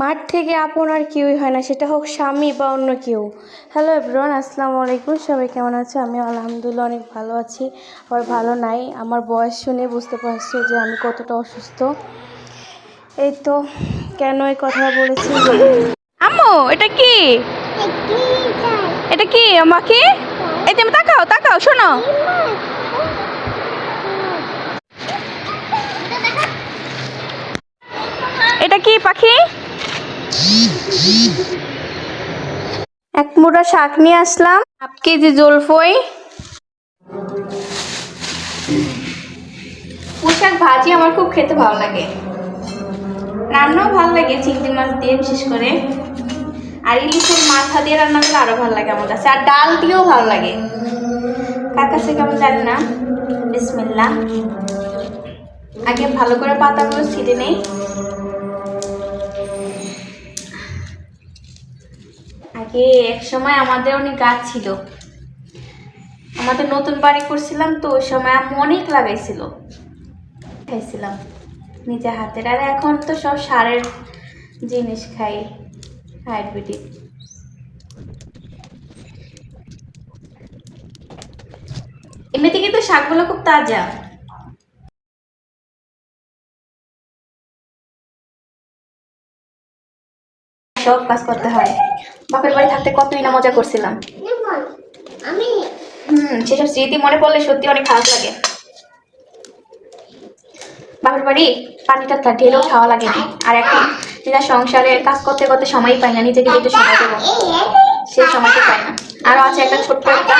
মাঠ থেকে আপন আর কেউই হয় না, সেটা হোক স্বামী বা অন্য কেউ। হ্যালো এভরিওয়ান আসসালামু আলাইকুম। সবাই কেমন আছে? আমি আলহামদুলিল্লাহ অনেক ভালো আছি আর ভালো নাই। আমার বয়স শুনে বুঝতে পারছ যে আমি কতটা অসুস্থ। এই তো, কেন এই কথা বলেছি? আম্মু, এটা কি? এটা কি আমাকে এই তুমি তাকাও তাকাও, শোনো। এটা কি, পাখি? এক মুঠা শাক নিয়ে আসলাম, হাফ কেজি জলফই। পুঁইশাক ভাজি আমার খুব খেতে ভালো লাগে। রান্নাও ভালো লাগে, চিংড়ি মাছ দিয়ে বিশেষ করে। আর ইলিশের মাথা দিয়ে রান্না করলে আরও ভালো লাগে আমার কাছে। আর ডাল দিয়েও ভালো লাগে। কার কাছে কেমন জানি না। বিসমিল্লা আগে ভালো করে পাতাগুলো ছিঁড়ে নেই। আগে এক সময় আমাদের অনেক গাছ ছিল। আমাদের নতুন বাড়ি করছিলাম তো, ওই সময় আম্মু অনেক লাগাইছিল। খাইছিলাম নিজে হাতের। আর এখন তো সব সারের জিনিস খাই হাইব্রিড এমনিতে কিন্তু শাকগুলো খুব তাজা। সব কাজ করতে হয়। বাপের বাড়ি থাকতে কতই না মজা করছিলাম। আমি হুম সেসব স্মৃতি মনে পড়লে সত্যি অনেক খারাপ লাগে। বাপের বাড়ি পানিটা ঢেলেও খাওয়া লাগে না। আর এখন নিজের সংসারে কাজ করতে করতে সময় পাই না নিজেকে যেতে সময় দেবো। সেই সময়টা পাই না। আরও আছে একটা ছোট্ট একটা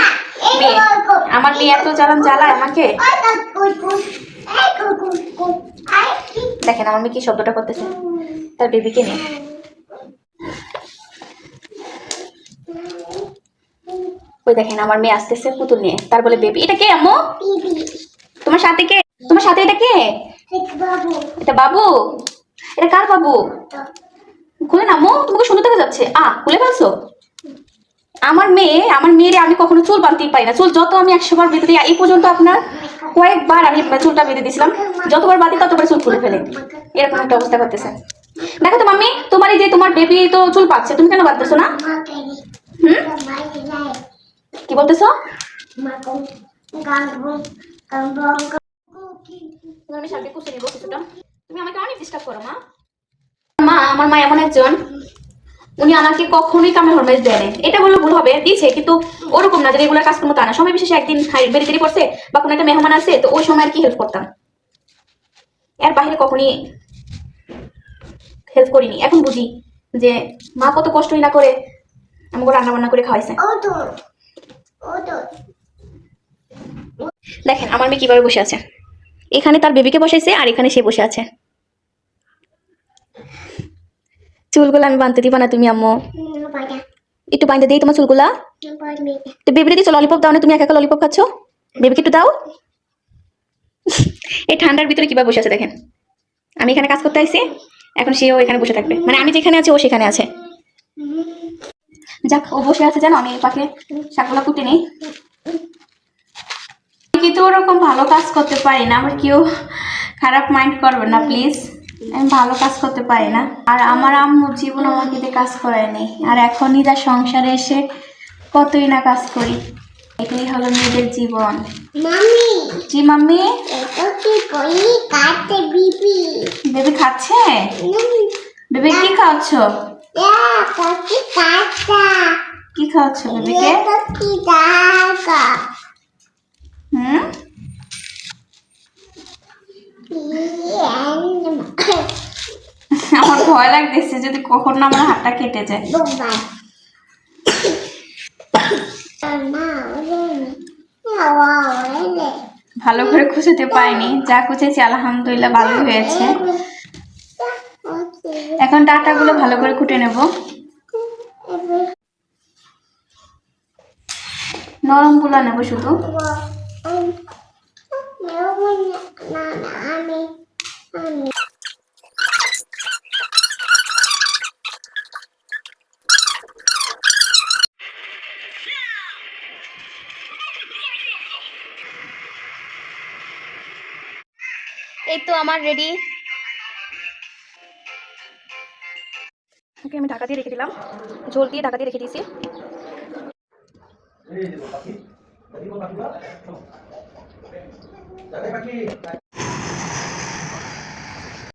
মেয়ে। আমার মেয়ে এত জ্বালান জ্বালায় আমাকে। দেখেন আমার মেয়ে কি শব্দটা করতেছে। তার বেবিকে নিয়ে। ওই দেখেন আমার মেয়ে আসতেছে পুতুল নিয়ে। তার বলে বেবি এটা কে আম্মু? তোমার সাথে কে? তোমার সাথে এটা কে? এটা বাবু। এটা কার বাবু? খুলে না আম্মু তোমাকে সুন্দর দেখা যাচ্ছে। আ খুলে ফেলছো? আমার মেয়ে আমার মেয়েরে আমি কখনো চুল বাঁধতেই পারি না। চুল যত আমি একশো বার বেঁধে দিই এই পর্যন্ত আপনার কয়েকবার আমি চুলটা বেঁধে দিয়েছিলাম। যতবার বাঁধি ততবার চুল খুলে ফেলে। এরকম একটা অবস্থা করতেছে। দেখো তো মাম্মি তোমার এই যে তোমার বেবি তো চুল পাচ্ছে তুমি কেন বাঁধতেছো না? হুম? কি বলতেছো? তুমি আমি সাথে কুচে নিবো কিছুটা তুমি আমাকে অনেক ডিস্টার্ব করো মা। মা আমার মা এমন একজন। উনি আমাকে কখনোই কামে হরমেজ দেয় না এটা বললে ভুল হবে দিয়েছে কিন্তু ওরকম না যে রেগুলার কাজ করব তা না। সময় বিশেষে একদিন হাই- দেরি পড়ছে বা কোনো একটা মেহমান আসছে তো ওই সময় আর কি হেল্প করতাম। এর বাইরে কখনই হেল্প করিনি। এখন বুঝি যে মা কত কষ্টই না করে আমাকে রান্না বান্না করে খাওয়াইছে। দেখেন, আমার মেয়ে কীভাবে বসে আছে? এখানে তার বেবিকে বসাইছে আর এখানে সে বসে আছে। চুলগুলো আমি বাঁধতে দিবা না তুমি, আম্মু। একটু বাঁধতে দিই তোমার চুলগুলা। তো বেবিকে দিচ্ছ ললিপপ দাও না, তুমি একা একা ললিপপ খাচ্ছ? বেবিকে একটু দাও। এই ঠান্ডার ভিতরে কীভাবে বসে আছে দেখেন। আমি এখানে কাজ করতে আইছি, এখন সেও এখানে বসে থাকবে। মানে আমি যেখানে আছি, ও সেখানে আছে। যাক, ও বসে আছে, জানো, আমি পাখে শাকগুলো কুটে নেই। কিন্তু ওরকম ভালো কাজ করতে পারি না। আমার কেউ খারাপ মাইন্ড করবে না প্লিজ আমি ভালো কাজ করতে পারি না। আর আমার আম্মুর জীবন আমাকে দিয়ে কাজ করায়নি আর এখন নিজের সংসারে এসে কতই না কাজ করি। এটাই হলো মেয়েদের জীবন। মামি জি মাম্মি? বিবি। বেবি খাচ্ছে? বেবি কি ইয়া কি খাওয়াচ্ছ বেবিকে? হুম? আমার ভয় লাগতেছে যদি কখন আমার হাতটা কেটে যায়। ভালো করে খুঁজতে পাইনি, যা খুঁজেছি আলহামদুলিল্লাহ ভালোই হয়েছে। এখন ডাটাগুলো ভালো করে কুটে নেব। নরমগুলো নেব শুধু। এই তো আমার রেডি ওকে আমি ঢাকা দিয়ে রেখে দিলাম। ঝোল দিয়ে ঢাকা দিয়ে রেখে দিয়েছি। 来来快去来。